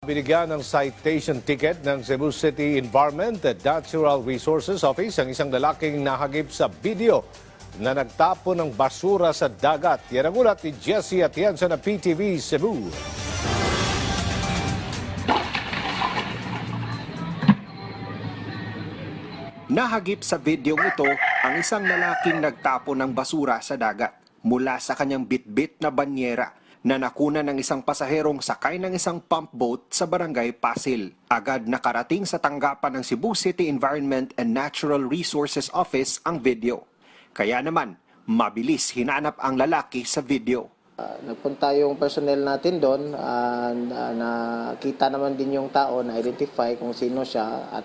Binigyan ng citation ticket ng Cebu City Environment and Natural Resources Office ang isang lalaking nahagip sa video na nagtapo ng basura sa dagat. Yan ang ulat ni Jesse Atienza ng PTV Cebu. Nahagip sa videong ito ang isang lalaking nagtapo ng basura sa dagat mula sa kanyang bitbit na banyera na nakuna ng isang pasaherong sakay ng isang pump boat sa barangay Pasil. Agad nakarating sa tanggapan ng Cebu City Environment and Natural Resources Office ang video. Kaya naman, mabilis hinanap ang lalaki sa video. Ah, nagpunta yung personnel natin doon, and ah, nakita naman din yung tao, na-identify kung sino siya at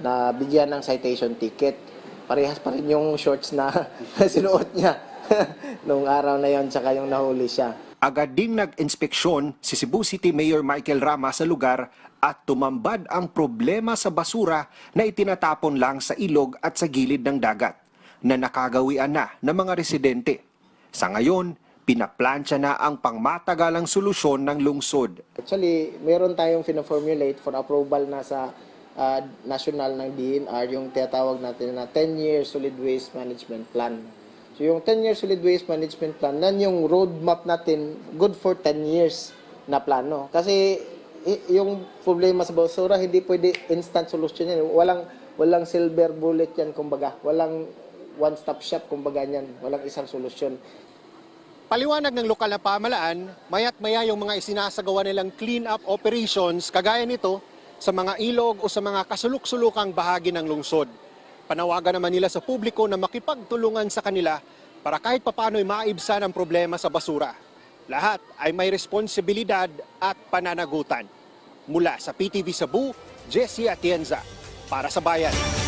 nabigyan ng citation ticket. Parehas pa rin yung shorts na sinuot niya nung araw na yon tsaka yung nahuli siya. Agad ding nag-inspeksyon si Cebu City Mayor Michael Rama sa lugar at tumambad ang problema sa basura na itinatapon lang sa ilog at sa gilid ng dagat na nakagawian na ng mga residente. Sa ngayon, pinaplansya na ang pangmatagalang solusyon ng lungsod. Actually, meron tayong fina-formulate for approval na sa ah, national ng DNR, yung tinatawag natin na 10-year solid waste management plan. So yung 10-year solid waste management plan, nan yung roadmap natin, good for 10 years na plano. Kasi yung problema sa basura, hindi pwede instant solution yan. Walang, walang silver bullet yan, kumbaga. Walang one-stop shop, kumbaga yan. Walang isang solusyon. Paliwanag ng lokal na pamalaan, mayat maya yung mga isinasagawa nilang clean-up operations kagaya nito sa mga ilog o sa mga kasulok-sulukang bahagi ng lungsod. Panawagan naman nila sa publiko na makipagtulungan sa kanila para kahit papano'y maibsan ang problema sa basura. Lahat ay may responsibilidad at pananagutan. Mula sa PTV Cebu, Jesse Atienza, para sa Bayan.